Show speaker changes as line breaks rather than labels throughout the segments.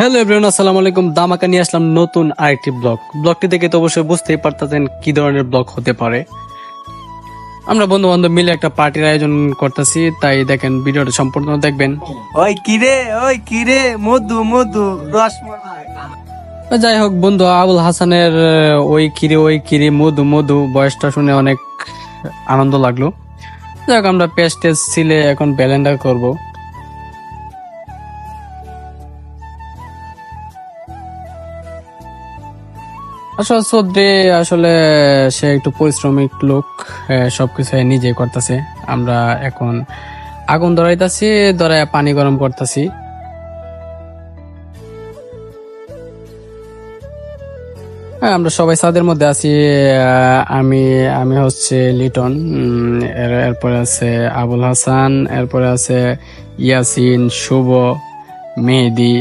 Hello everyone আসসালামু আলাইকুম। দামাকা নিয়ে আসলাম নতুন আরেকটি ব্লগ। ব্লগটি দেখে তো অবশ্যই বুঝতেই পারতেছেন কি ধরনের ব্লগ হতে পারে। আমরা বন্ধু বান্ধব মিলে একটা পার্টির আয়োজন করতেছি তাই দেখেন ভিডিওটা সম্পূর্ণ দেখবেন।
ওই কিরে ওই কিরে মধু মধু রসমালাই।
যাই হোক বন্ধু আবুল হাসানের ওই কিরে ওই কিরে মধু মধু বয়সটা শুনে অনেক আনন্দ লাগল। যাই হোক আমরা পেস্ট টেস্ট ছিলে এখন ব্যালেন্ডার করব। আসলে সদ্রে আসলে সে একটু পরিশ্রমিক লোক সবকিছু নিজে করতেছে। আমরা এখন আগুন ধরাইতাছি ধরায় পানি গরম করতেছি। হ্যাঁ আমরা সবাই ছাদের মধ্যে আছি আমি আমি হচ্ছে লিটন এরপরে আছে আবুল হাসান, এরপরে আছে ইয়াসিন, শুভ, মেহেদি,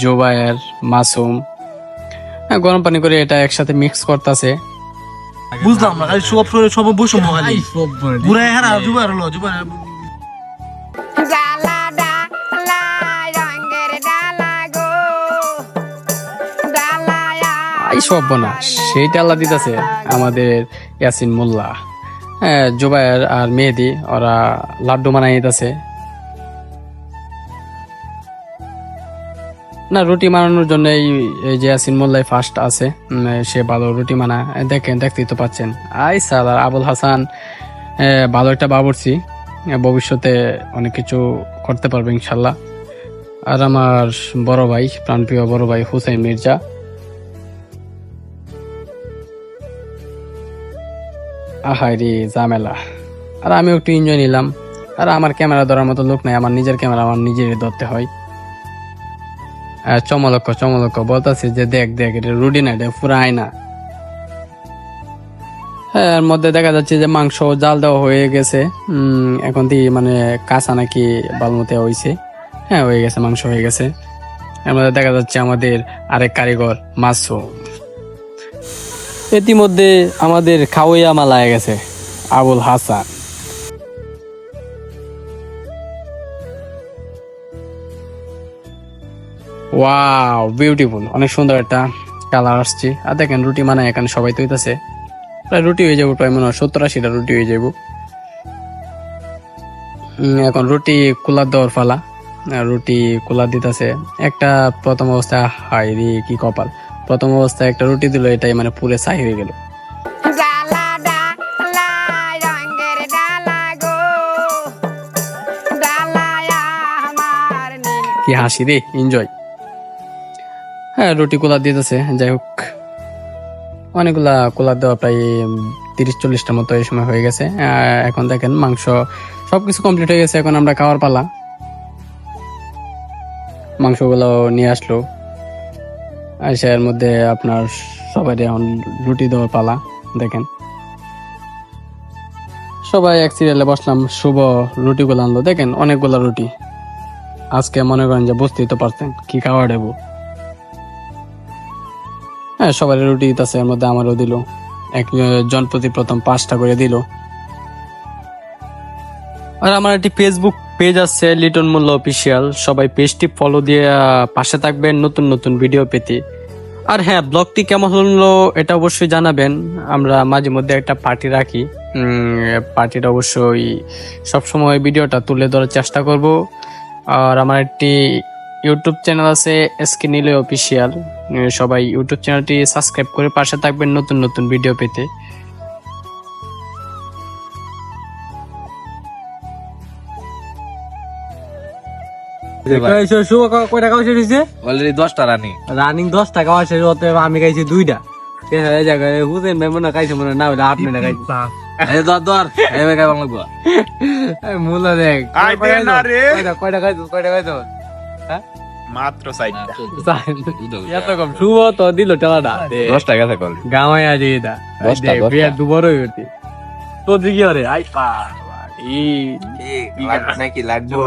জোবায়ের, মাসুম। গরম পানি করে এটা একসাথে মিক্স করতেছে।
বুঝলাম না খালি সব শরীরে সব বৈষম্য খালি। বুড়াই হারা জুবার হলো জুবার
সেইটা আল্লাহ দিতেছে আমাদের ইয়াসিন মোল্লা। হ্যাঁ জোবায়ের আর মেহেদি ওরা লাড্ডু বানাই দিতেছে। না, রুটি বানানোর জন্য এই যে ইয়াসিন মোল্লাই ফার্স্ট আছে। সে ভালো রুটি মানা দেখেন, দেখতেই তো পাচ্ছেন। আই স্যার আর আবুল হাসান ভালো একটা বাবুরছি ভবিষ্যতে অনেক কিছু করতে পারবে ইনশাল্লাহ। আর আমার বড় ভাই, প্রাণপ্রিয় বড় ভাই হুসাইন মির্জা। আহারি ঝামেলা। আর আমি একটু এনজয় নিলাম। আর আমার ক্যামেরা ধরার মতো লোক নাই, আমার নিজের ক্যামেরা আমার নিজেরই ধরতে হয়। চমলক্ষ চমলক্ষ বলতেছে যে দেখ দেখ, এটা রুডি না, এটা পুরো আয়না। হ্যাঁ এর মধ্যে দেখা যাচ্ছে যে মাংস জাল দেওয়া হয়ে গেছে। এখন দিয়ে মানে কাঁচা নাকি বালমতে হয়েছে হ্যাঁ হয়ে গেছে, মাংস হয়ে গেছে। এর মধ্যে দেখা যাচ্ছে আমাদের আরেক কারিগর, মাসুম। ইতিমধ্যে আমাদের খাওয়াইয়া মালা হয়ে গেছে, আবুল হাসান। ওয়াও বিউটিফুল অনেক সুন্দর একটা কালার আসছে। আর দেখেন রুটি মানে এখানে সবাই তৈতেছে। প্রায় রুটি হয়ে যাব প্রায় মনে হয় সত্তর আশিটা রুটি হয়ে যাব। এখন রুটি কুলার দেওয়ার ফালা রুটি কুলার দিতেছে। একটা প্রথম অবস্থায় হাই রে কি কপাল। প্রথম অবস্থায় একটা রুটি দিল এটাই মানে পুরে সাই হয়ে গেল। কি হাসি রে এনজয় হ্যাঁ রুটি কুলার দিতেছে, যাই হোক। অনেকগুলা কুলার দেওয়া প্রায় তিরিশ, চল্লিশটা মতো এই সময় হয়ে গেছে। এখন দেখেন মাংস সবকিছু কমপ্লিট হয়ে গেছে, এখন আমরা খাওয়ার পালা। মাংসগুলো নিয়ে আসলো। আর এর মধ্যে আপনার সবাই এখন রুটি দেওয়ার পালা, দেখেন। সবাই এক সিরিয়ালে বসলাম, শুভ রুটিগুলো আনলো, দেখেন অনেকগুলা রুটি। আজকে মনে করেন যে বুঝতেই তো পারতেন কি খাওয়া দেবো। হ্যাঁ সবার রুটি আছে এর মধ্যে আমারও দিল। এক জন প্রতি প্রথম পাঁচটা করে দিল। আর আমার একটি ফেসবুক পেজ আছে, লিটন মূল্য অফিসিয়াল সবাই পেজটি ফলো দিয়ে পাশে থাকবেন নতুন নতুন ভিডিও পেতে। আর হ্যাঁ ব্লগটি কেমন হলো এটা অবশ্যই জানাবেন। আমরা মাঝে মধ্যে একটা পার্টি রাখি। পার্টিটা অবশ্যই সবসময় ভিডিওটা তুলে ধরার চেষ্টা করব। আর আমার একটি ইউটিউব চ্যানেল আছে এসকে নীলে অফিসিয়াল সবাই ইউটিউব চ্যানেলটি সাবস্ক্রাইব করে পাশে থাকবেন নতুন নতুন ভিডিও পেতে।
অলরেডি দশটা রানি
রানিং দশ টাকা খাওয়া শেষ হতে আমি খাইছি দুইটা। শেষ হুসেন ভাই মনে খাইছে মনে না হলে আপনি না খাইছি
দর দর এই ভাই লাগবো।
এই দেখ। কয়টা কয়টা খাইছো কয়টা খাইছো
মাত্র সাইডটা
এত কম শুভ তো দিল টেলাটা
দশ টাকা থাকল
গাঁয়ে আজ এটা। বিয়ার দুবারই হইতে তো দিকে আরে আই পা ই
নাকি লাগবো